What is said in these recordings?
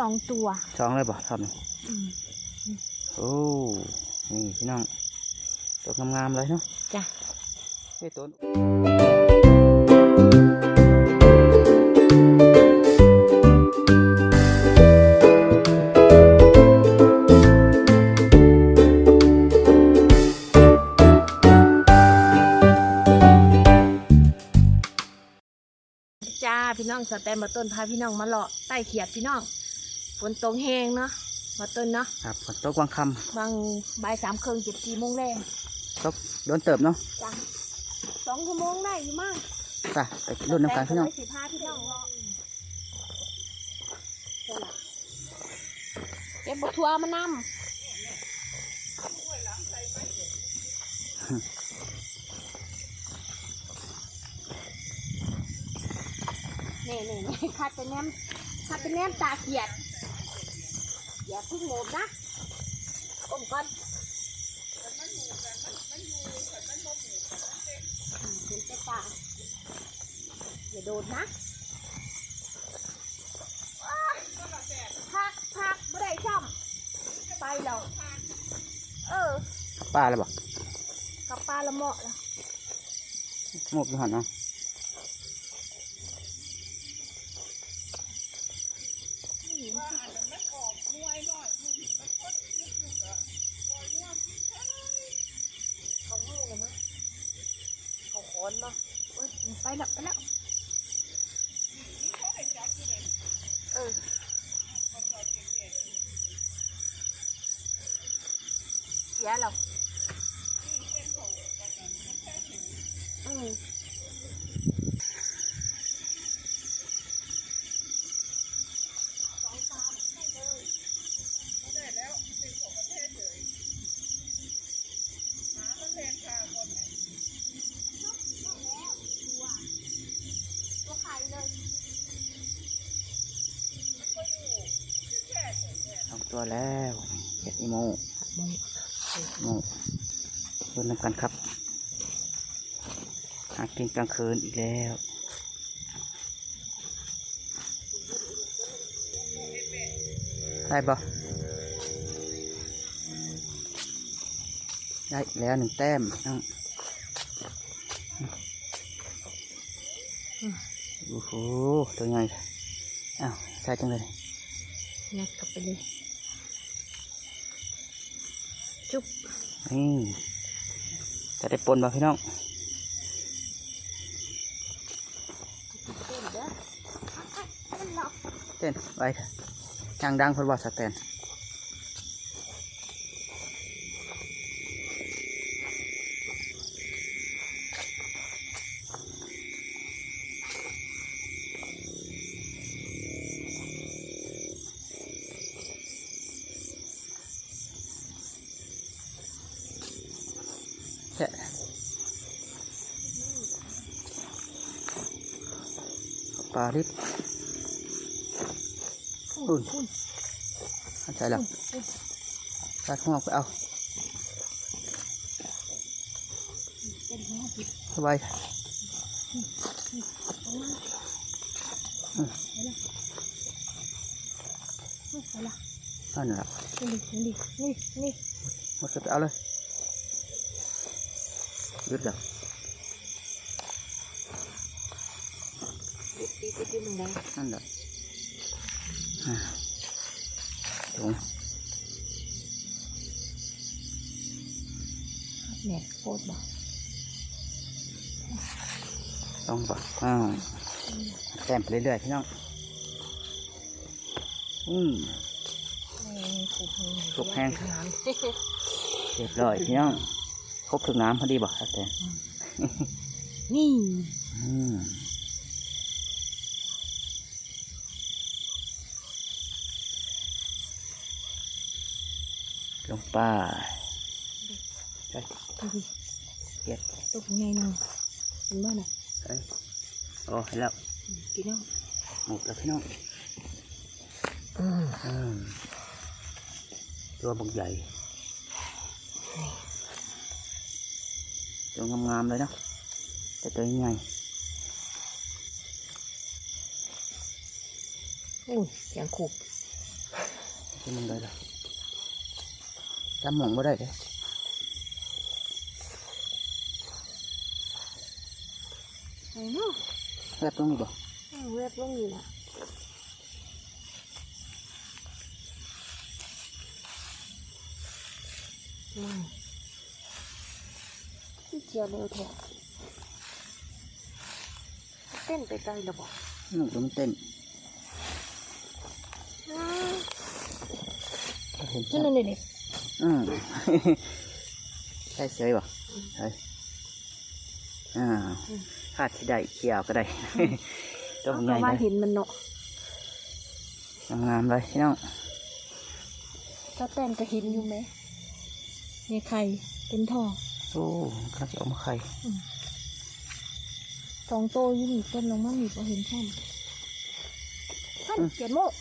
สองตัวสองเลยบ่ทำนี่อืมโอ้ นี่พี่น้อง ตัวงามๆเลยเนาะ จ้ะเฮ้ยต้นจ้าพี่น้องสแตนมาต้นพาพี่น้องมาเลาะใต้เขียดพี่น้อง ฝนตกแห้งเนาะมาต้นเนาะครับฝนตกวางคบางบ่ายสามครึ่งเจ็ดสี่โมงแรงำตกโดนเติบเนาะจ้ะสองชั่วโมงได้อยู่มั้งไปไปรุ่นน้ำกันพี่น้องแต่สิพาพี่น้องเลาะเก็บบักทัวมานำนี่นี่นี่คาดเป็นแนมคาดเป็นแนมตาเขียด อย่าเพึ่งโงมนะก้มก่อนอืมถึงจะตาอย่าโดนนะอ้ายพักพักไม่ได้ช่ำไปแล้วเออป้าแล้วบ่กับปลาละเหมาะแล้วหมกอยู่หันเนาะ เขาหูเลยมั้ยเขาขอนมาเอ้ยไป แล้วไปแล้วเออเสียแล้วอืม ตัวไข่เลย ส องตัวแล้วเห็ดอีโมโมรุ่นน้ำกันครับหากินกลางคืนอีกแล้วได้บ่ได้แล้วหนึ่งแต้มโอ้โห ตัวใหญ่ อ้าวใช่จังเลยงัดกลับไปเลย จุ๊บนี่จะได้ปนบ่พี่น้องเต้นเด้อเต้นหรอกเต้นไว้เถอะทางดังเพนว่าสแตน ปลาลิบอุ่นเข้าใจแล้วตัดหัวไปเอา เต้ นหัวผิดสบายตรงนั้นไปละไปละนั่นแหละนี่ดินี่ดินี่นี่หมดก็ไปเอาเลยยึดแล้วตีตีตีมึงได้นั่นแหละอ่าถุงแหนกโคตรบ่ต้องบ่อ้าวแต้มไปเรื่อยๆพี่น้อง อืมกบแห้งเรียบร้อยพี่น้อง ครบถึงน้ำพอดีบ่สแตนนี่ อืม ลงไป้าใช่ดูดิเก็บตัวใหญ่หนึ่งเห็นบ้าน่ะใช่โอ้เห็นแล้วพี่น้องหมดแล้วพี่น้องอืมอืมตัวบักใหญ่ตัวงามๆเลยเนาะแต่ตัวใหญ่โอ้ยเสียงขูบอที่มึงได้ละ จำหมองบ่ได้เด้ไหนเนาะแวบตรงนี้บ่เออเว็บลงอยู่น่ะไม่ที่เจียวเร็วแท้เต้นไปไกลแล้วบอกหนูก็มันเต้นอ้าวเห็นขึ้ชันดเลยเด็ก อืมใช่เฉยบ่ใช่อ่าคาดที่ได้เขียวก็ได้ตัวเอาใหญ่เพราะว่าเลยเห็นมันเนาะงามๆเลยพี่น้องถ้าเต้นก็เห็นอยู่ไหมในไข่เป็นทองโอ้กำลังจะออกมาไข่สองโตวอยี่นี่ต้นลงมาหนีก็เห็นช่อมท่านเขียนโมก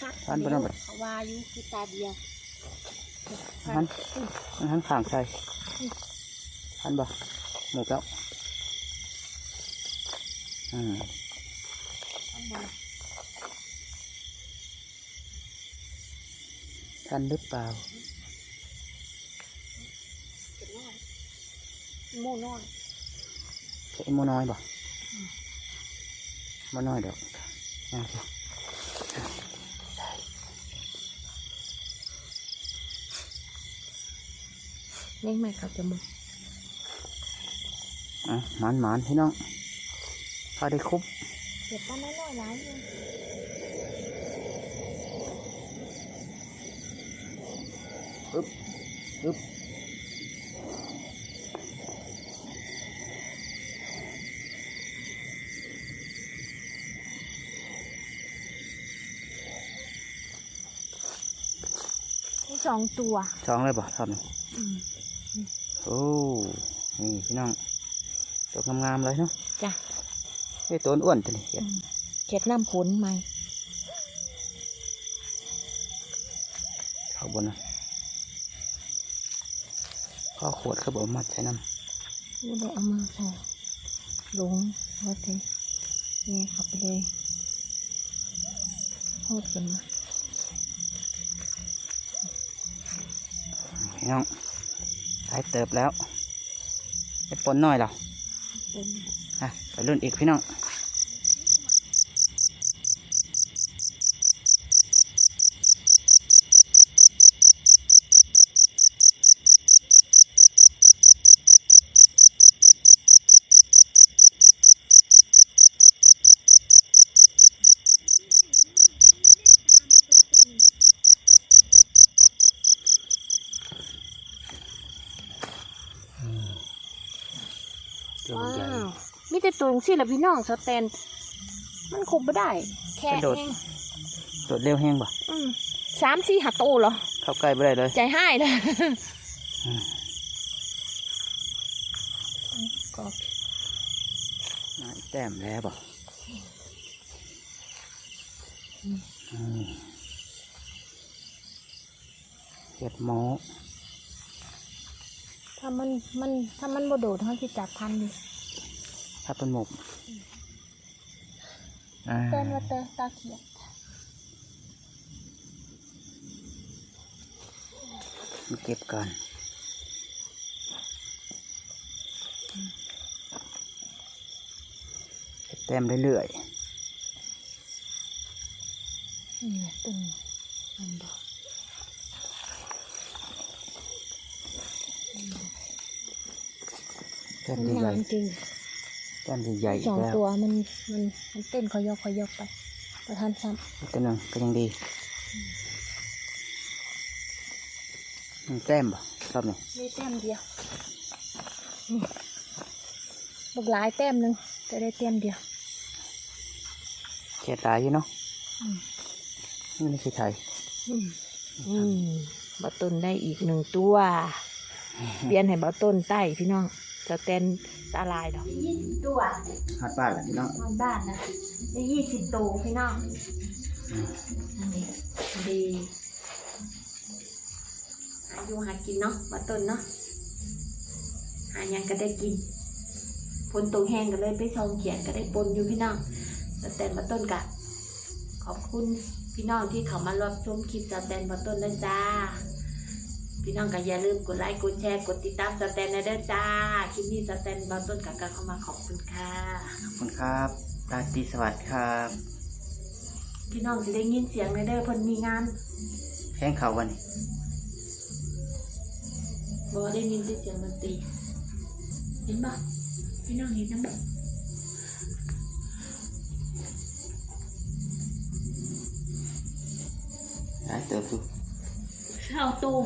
ครับท่านเป็นอะไรเขาว่าอยู่คือตาเดียว ท่านมันหันข้างใส่ท่านบ่หมดแล้วอืมท่านบอกท่านหรือเปล่าเขียนน้อยโมน้อยใช่โมน้อยบ่โมน้อยดอกอ่า เล่งใหม่ครับจมูกอะหมานหมานพี่น้องพอได้คุบเขียนป้าน้อยน้อยร้ายเลยปึ๊บปึ๊บมีสองตัว สองเลยบ่ทำนี่อืม โอ้นี่พี่น้องตัวงามๆเลยเนาะจ้ะไอ้ตัวอ้วนตัวนี้เห็นเขียนน้ำผลไหมเขาบนนะข้อขวดเขาบอกมัดใช้น้นี่เลยเอามาใส่ลงแล้วเทนี่ขับไปเลยโคตรกันมาำพี่น้อง ใช้เติบแล้วไอ้ปนน้อยเราเป็นอะไปรุ่นอีกพี่น้อง ตัวว้าใหญ่วมีแต่ตัวสิละพี่น้องสแตน มันคุมไม่ได้ แค่กระโดด เองตัวเร็วแห้งบ่อืมสามสี่หัตโตเหรอ เข้าใกล้ไม่ได้เลย ใจให้นะอืม ก็มาอีกแต้มแล้วบ่อืมเห็ดหมู ถ้ามันมันถ้ามันบ่โดดเขาจะจับทันดิถ้าเป็นหมกอ่าเต้นว่าเตอตาเขียดมาเก็บก่อนเก็บแต้มเรื่อยนี่แหละตึงมันบอก ๆแต้มมันใหญ่นานจริงๆแต้มใหญ่ๆอีสอกงแล้วตัวมันมันมันเต้นคอยกคอยกไปประทานซ้อีกตัวหนึ่งก็ยังดีมันแต้มบ่รอบนี้ำมีแต้มเดียวนี่บักหลายแต้มหนึ่งจะได้แต้มเดียวเขียดหลายอยู่เนาะอืมนี่ไม่ใช่ไทยอืมอืมบาต้นได้อีกหนึ่งตัวเปลี่ยนให้บาต้นใต้พี่น้อง จะเต้นตาลายดอกยี่สิบตัวฮอดบ้านแหละพี่น้องนอนบ้านนะได้ยี่สิบตัวพี่น้องอืมอันนี้ดีหาอยู่หากินเนาะบาต้นเนาะหาหยังก็ได้กินฝนตกแห้งก็เลยไปซองเขียนก็ได้ปนอยู่พี่น้องแต่แต่บาต้นกะ ขอบคุณพี่น้องที่เขามารับชมคลิปสแตนบอต้นนะจ้า พี่น้องก็อย่าลืมกดไลค์กดแชร์กดติดตามสแตนนะเด้อจ้าคลิปนี้สแตนบอต้นกับการเข้ามาขอบคุณค่ะขอบคุณครับราตรีสวัสดิ์ครับ พี่น้องจะได้ยินเสียงในเด้อเพิ่นมีงานแพงเขาวันนี้บ่ได้ยินแต่เสียงดนตรีเห็นบ่พี่น้องเห็นน้ำบ่ได้เติมดู เข้าตู้